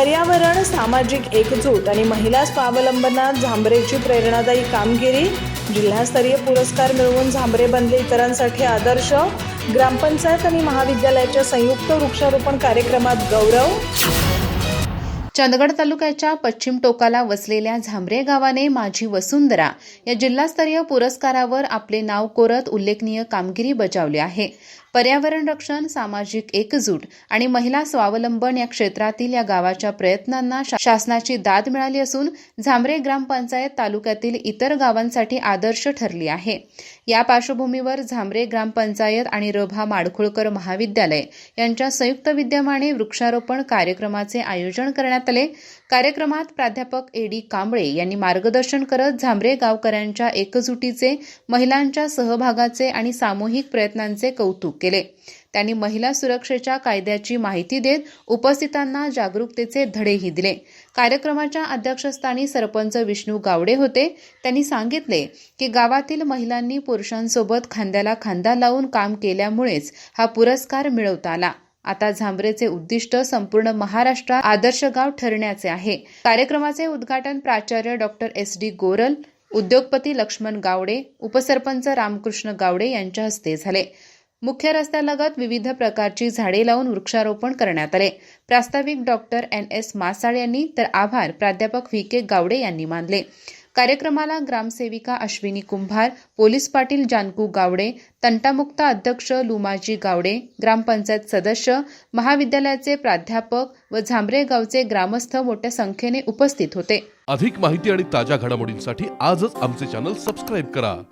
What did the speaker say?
पर्यावरण सामाजिक एकजूट आणि महिला स्वावलंबनात झांबरेची प्रेरणादायी कामगिरी. जिल्हास्तरीय पुरस्कार मिळवून झांबरे बनले इतरांसाठी आदर्श. ग्रामपंचायत आणि महाविद्यालयाच्या संयुक्त वृक्षारोपण कार्यक्रमात गौरव. चंदगड तालुक्याच्या पश्चिम टोकाला वसलेल्या झांबरे गावाने माझी वसुंधरा या जिल्हास्तरीय पुरस्कारावर आपले नाव कोरत उल्लेखनीय कामगिरी बजावली आहे. पर्यावरण रक्षण सामाजिक एकजूट आणि महिला स्वावलंबन या क्षेत्रातील या गावाच्या प्रयत्नांना शा- शासनाची दाद मिळाली असून झांबरे ग्रामपंचायत तालुक्यातील इतर गावांसाठी आदर्श ठरली आहे. या पार्श्वभूमीवर झांबरे ग्रामपंचायत आणि रभा माडखुळकर महाविद्यालय यांच्या संयुक्त विद्यमाने वृक्षारोपण कार्यक्रमाचे आयोजन करण्यात वाटले कार्यक्रमात प्राध्यापक ए डी कांबळे यांनी मार्गदर्शन करत झांबरे गावकऱ्यांच्या एकजुटीचे महिलांच्या सहभागाचे आणि सामूहिक प्रयत्नांचे कौतुक केले. त्यांनी महिला सुरक्षेच्या कायद्याची माहिती देत उपस्थितांना जागरूकतेचे धडेही दिले. कार्यक्रमाच्या अध्यक्षस्थानी सरपंच विष्णू गावडे होते. त्यांनी सांगितले की गावातील महिलांनी पुरुषांसोबत खांद्याला खांदा लावून काम केल्यामुळेच हा पुरस्कार मिळवता आला. आता झांबरेचे उद्दिष्ट संपूर्ण महाराष्ट्रात आदर्श गाव ठरण्याचे आहे. कार्यक्रमाचे उद्घाटन प्राचार्य डॉक्टर एस डी गोरल उद्योगपती लक्ष्मण गावडे उपसरपंच रामकृष्ण गावडे यांच्या हस्ते झाले. मुख्य रस्त्यालगत विविध प्रकारची झाडे लावून वृक्षारोपण करण्यात आले. प्रास्ताविक डॉक्टर एन. एस. मासाळ यांनी तर आभार प्राध्यापक व्ही. के. गावडे यांनी मानले. कार्यक्रमाला ग्रामसेविका अश्विनी कुंभार पोलीस पाटील जानकू गावडे तंटामुक्त अध्यक्ष लुमाजी गावडे ग्रामपंचायत सदस्य महाविद्यालयाचे प्राध्यापक व झांबरे गावचे ग्रामस्थ मोठ्या संख्येने उपस्थित होते. अधिक माहिती आणि ताज्या घडामोडींसाठी आजच आमचे चॅनल सबस्क्राईब करा.